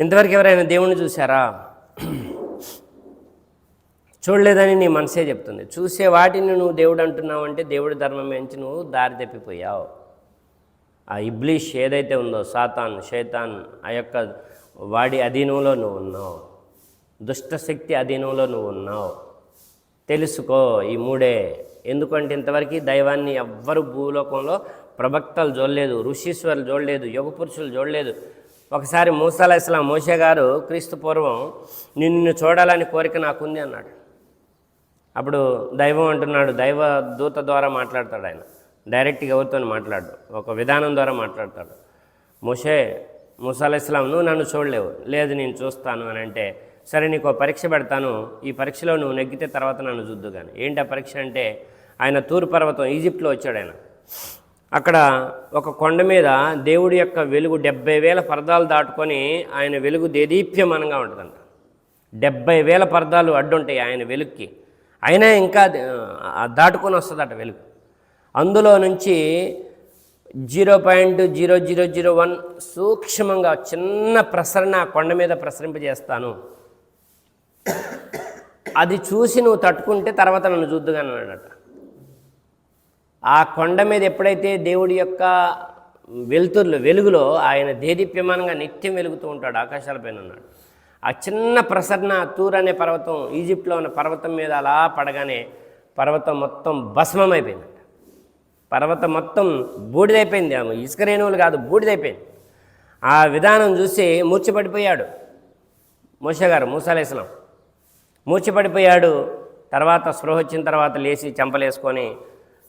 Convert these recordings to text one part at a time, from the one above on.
ఇంతవరకు ఎవరైనా దేవుణ్ణి చూసారా చూడలేదని నీ మనసే చెప్తుంది. చూసే వాటిని నువ్వు దేవుడు అంటున్నావు అంటే దేవుడి ధర్మం నుంచి నువ్వు దారి తప్పిపోయావు. ఆ ఇబ్లీష్ ఏదైతే ఉందో సాతాన్ శైతాన్ ఆ యొక్క వాడి అధీనంలో నువ్వు ఉన్నావు. దుష్టశక్తి అధీనంలో నువ్వు ఉన్నావు. తెలుసుకో ఈ మూడే. ఎందుకంటే ఇంతవరకు దైవాన్ని ఎవ్వరు భూలోకంలో ప్రభక్తలు చూడలేదు ఋషీశ్వరులు చూడలేదు యుగ పురుషులు చూడలేదు. ఒకసారి మూసాల ఇస్లాం మోషే గారు క్రీస్తు పూర్వం నిన్ను చూడాలని కోరిక నాకుంది అన్నాడు. అప్పుడు దైవం అంటున్నాడు దైవ దూత ద్వారా మాట్లాడతాడు ఆయన. డైరెక్ట్గా ఎవరితో మాట్లాడు ఒక విధానం ద్వారా మాట్లాడతాడు. మోషే ముసాల ఇస్లాం నువ్వు నన్ను చూడలేవు. లేదు నేను చూస్తాను అని అంటే సరే నీకు ఒక పరీక్ష పెడతాను. ఈ పరీక్షలో నువ్వు నెగ్గితే తర్వాత నన్ను చూద్దు కానీ ఏంటి ఆ పరీక్ష అంటే ఆయన తూరు పర్వతం ఈజిప్ట్లో వచ్చాడు ఆయన. అక్కడ ఒక కొండ మీద దేవుడి యొక్క వెలుగు డెబ్బై వేల పరదాలు దాటుకొని ఆయన వెలుగు దేదీప్యమానంగా ఉంటుందంట. డెబ్బై వేల పరదాలు అడ్డుంటాయి ఆయన వెలుగుకి. అయినా ఇంకా దాటుకొని వస్తుందట వెలుగు. అందులో నుంచి zero point zero zero zero one సూక్ష్మంగా చిన్న ప్రసరణ కొండ మీద ప్రసరింపజేస్తాను. అది చూసి నువ్వు తట్టుకుంటే తర్వాత నన్ను చూద్దుగా అన్నాడట. ఆ కొండ మీద ఎప్పుడైతే దేవుడి యొక్క వెలుతుర్లు వెలుగులో ఆయన దేదీప్యమానంగా నిత్యం వెలుగుతూ ఉంటాడు ఆకాశాలపైన ఉన్నాడు. ఆ చిన్న ప్రసరణ తూర్ అనే పర్వతం ఈజిప్ట్లో ఉన్న పర్వతం మీద అలా పడగానే పర్వతం మొత్తం భస్మమైపోయిందంట పర్వతం మొత్తం బూడిదైపోయింది ఆమె. ఇసుక రేణువులు కాదు బూడిదైపోయింది. ఆ విధానం చూసి మూర్చపడిపోయాడు మూసగారు మూసాలేసలం మూర్చపడిపోయాడు తర్వాత స్పృహ వచ్చిన తర్వాత లేచి చెంపలేసుకొని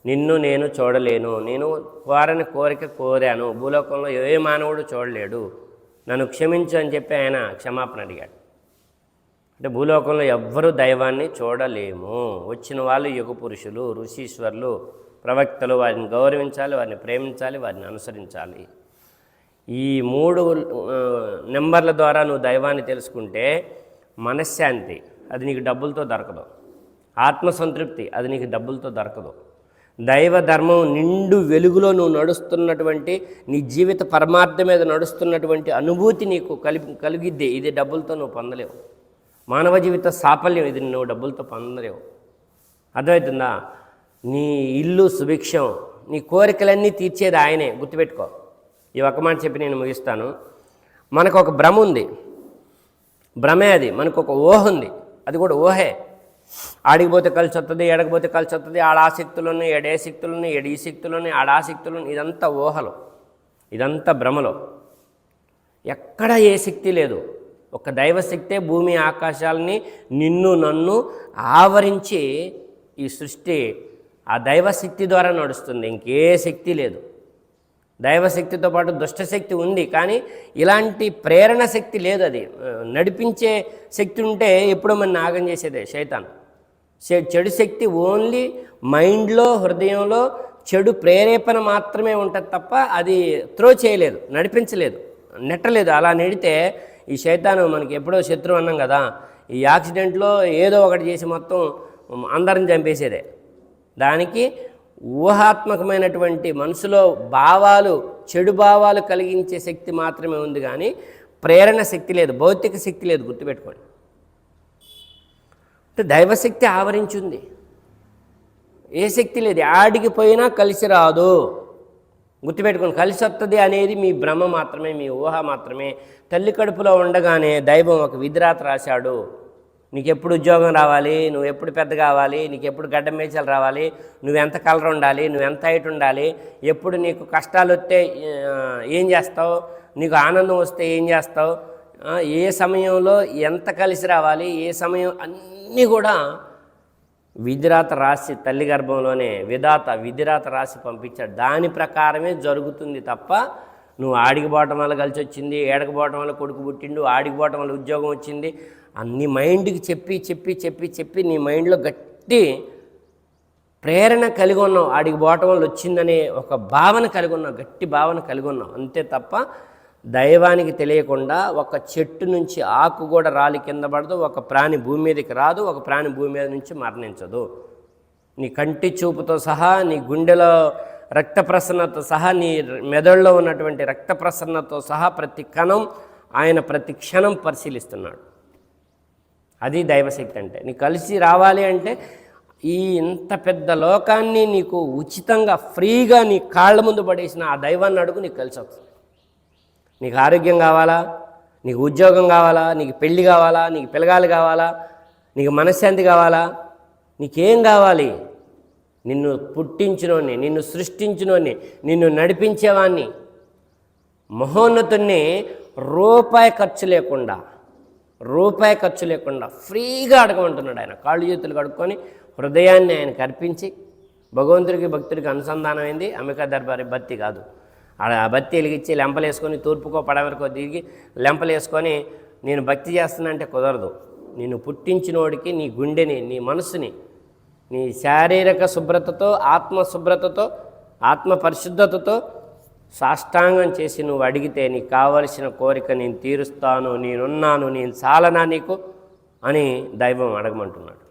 నిన్ను నేను చూడలేను. నేను కోరని కోరిక కోరాను. భూలోకంలో ఏ మానవుడు చూడలేడు. నన్ను క్షమించు అని చెప్పి ఆయన క్షమాపణ అడిగాడు. అంటే భూలోకంలో ఎవ్వరూ దైవాన్ని చూడలేము. వచ్చిన వాళ్ళు యుగ పురుషులు ఋషీశ్వరులు ప్రవక్తలు వారిని గౌరవించాలి వారిని ప్రేమించాలి వారిని అనుసరించాలి. ఈ మూడు నెంబర్ల ద్వారా నువ్వు దైవాన్ని తెలుసుకుంటే మనశ్శాంతి అది నీకు డబ్బులతో దొరకదు. ఆత్మసంతృప్తి అది నీకు డబ్బులతో దొరకదు. దైవ ధర్మం నిండు వెలుగులో నువ్వు నడుస్తున్నటువంటి నీ జీవిత పరమార్థం మీద నడుస్తున్నటువంటి అనుభూతి నీకు కలి కలిగిద్ది. ఇది డబ్బులతో నువ్వు పొందలేవు. మానవ జీవిత సాఫల్యం ఇది నువ్వు డబ్బులతో పొందలేవు. అర్థమవుతుందా? నీ ఇల్లు సుభిక్షం నీ కోరికలన్నీ తీర్చేది ఆయనే. గుర్తుపెట్టుకో. ఈ ఒక్క మాట చెప్పి నేను ముగిస్తాను. మనకు ఒక భ్రమ ఉంది. భ్రమే అది. మనకు ఒక ఊహ ఉంది. అది కూడా ఊహే. ఆడిగిపోతే కలిసి వస్తుంది ఎడకపోతే కలిసి వస్తుంది ఆడ ఆసక్తులు ఉన్నాయి ఎడే శక్తులు ఉన్నాయి ఈ శక్తులు ఉన్నాయి ఆడ ఉన్నాయి ఇదంతా ఊహలు. ఇదంతా భ్రమలో. ఎక్కడ ఏ శక్తి లేదు. ఒక దైవశక్తే భూమి ఆకాశాలని నిన్ను నన్ను ఆవరించి ఈ సృష్టి ఆ దైవశక్తి ద్వారా నడుస్తుంది. ఇంకే శక్తి లేదు. దైవశక్తితో పాటు దుష్టశక్తి ఉంది కానీ ఇలాంటి ప్రేరణ శక్తి లేదు అది. నడిపించే శక్తి ఉంటే ఎప్పుడో మన నాగం చేసేదే శైతాన్. చెడు శక్తి ఓన్లీ మైండ్లో హృదయంలో చెడు ప్రేరేపణ మాత్రమే ఉంటుంది తప్ప అది త్రో చేయలేదు నడిపించలేదు నెట్టలేదు. అలా నెడితే ఈ శైతాను మనకి ఎప్పుడో శత్రువు అన్నాం కదా ఈ యాక్సిడెంట్లో ఏదో ఒకటి చేసి మొత్తం అందరిని చంపేసేదే. దానికి ఊహాత్మకమైనటువంటి మనసులో భావాలు చెడు భావాలు కలిగించే శక్తి మాత్రమే ఉంది కానీ ప్రేరణ శక్తి లేదు భౌతిక శక్తి లేదు గుర్తుపెట్టుకోండి. దైవశక్తి ఆవరించింది. ఏ శక్తి లేదు. ఆడికి పోయినా కలిసి రాదు. గుర్తుపెట్టుకోండి కలిసి వస్తుంది అనేది మీ భ్రమ మాత్రమే మీ ఊహ మాత్రమే. తల్లి కడుపులో ఉండగానే దైవం ఒక విధిరాత రాశాడు. నీకెప్పుడు ఉద్యోగం రావాలి నువ్వు ఎప్పుడు పెద్ద కావాలి నీకు ఎప్పుడు గడ్డ మేచలు రావాలి నువ్వెంత కలర్ ఉండాలి నువ్వెంత హైట్ ఉండాలి ఎప్పుడు నీకు కష్టాలు వస్తే ఏం చేస్తావు నీకు ఆనందం వస్తే ఏం చేస్తావు ఏ సమయంలో ఎంత కలిసి రావాలి ఏ సమయం అన్ని కూడా విధిరాత రాసి తల్లి గర్భంలోనే విధాత విధిరాత రాసి పంపించాడు. దాని ప్రకారమే జరుగుతుంది తప్ప నువ్వు ఆడికి పోవటం వల్ల కలిసి వచ్చింది ఏడకి పోవటం వల్ల కొడుకు పుట్టిండు ఆడికి పోవటం వల్ల ఉద్యోగం వచ్చింది అన్ని మైండ్కి చెప్పి చెప్పి చెప్పి చెప్పి నీ మైండ్లో గట్టి ప్రేరణ కలిగి ఉన్నావు. ఆడికి పోవటం వల్ల వచ్చిందనే ఒక భావన కలిగి ఉన్నావు గట్టి భావన కలిగి ఉన్నావు. అంతే తప్ప దైవానికి తెలియకుండా ఒక చెట్టు నుంచి ఆకు కూడా రాలి కింద పడదు ఒక ప్రాణి భూమి మీదకి రాదు ఒక ప్రాణి భూమి మీద నుంచి మరణించదు. నీ కంటి చూపుతో సహా నీ గుండెలో రక్త ప్రసరణతో సహా నీ మెదడులో ఉన్నటువంటి రక్త ప్రసరణతో సహా ప్రతి కణం ఆయన ప్రతి క్షణం పరిశీలిస్తున్నాడు. అది దైవశక్తి అంటే. నీ కలిసి రావాలి అంటే ఈ ఇంత పెద్ద లోకాన్ని నీకు ఉచితంగా ఫ్రీగా నీ కాళ్ళ ముందు పడేసిన ఆ దైవాన్ని అడుగు నీకు కలిసి వస్తుంది నీకు ఆరోగ్యం కావాలా? నీకు ఉద్యోగం కావాలా? నీకు పెళ్ళి కావాలా? నీకు పిల్లగాలు కావాలా? నీకు మనశ్శాంతి కావాలా? నీకేం కావాలి? నిన్ను పుట్టించినోని నిన్ను సృష్టించినోని నిన్ను నడిపించేవాణ్ణి. మహోన్నతుణ్ణి రూపాయి ఖర్చు లేకుండా రూపాయి ఖర్చు లేకుండా ఫ్రీగా అడగమంటున్నాడు ఆయన. కాళ్ళు చేతులు కడుక్కొని హృదయాన్ని ఆయనకు అర్పించి భగవంతుడికి భక్తుడికి అనుసంధానమైంది అమెరికా దర్బారి భక్తి కాదు. ఆడ ఆ బత్తి వెలిగించి లెంపలేసుకొని తూర్పుకో పడమరకో దిగి లెంపలేసుకొని నేను భక్తి చేస్తానంటే అంటే కుదరదు. నిన్ను పుట్టించినోడికి నీ గుండెని నీ మనసుని నీ శారీరక శుభ్రతతో ఆత్మ శుభ్రతతో ఆత్మ పరిశుద్ధతతో సాష్టాంగం చేసి నువ్వు అడిగితే నీకు కావలసిన కోరిక నేను తీరుస్తాను నేనున్నాను నేను చాలనా నీకు అని దైవం అడగమంటున్నాడు.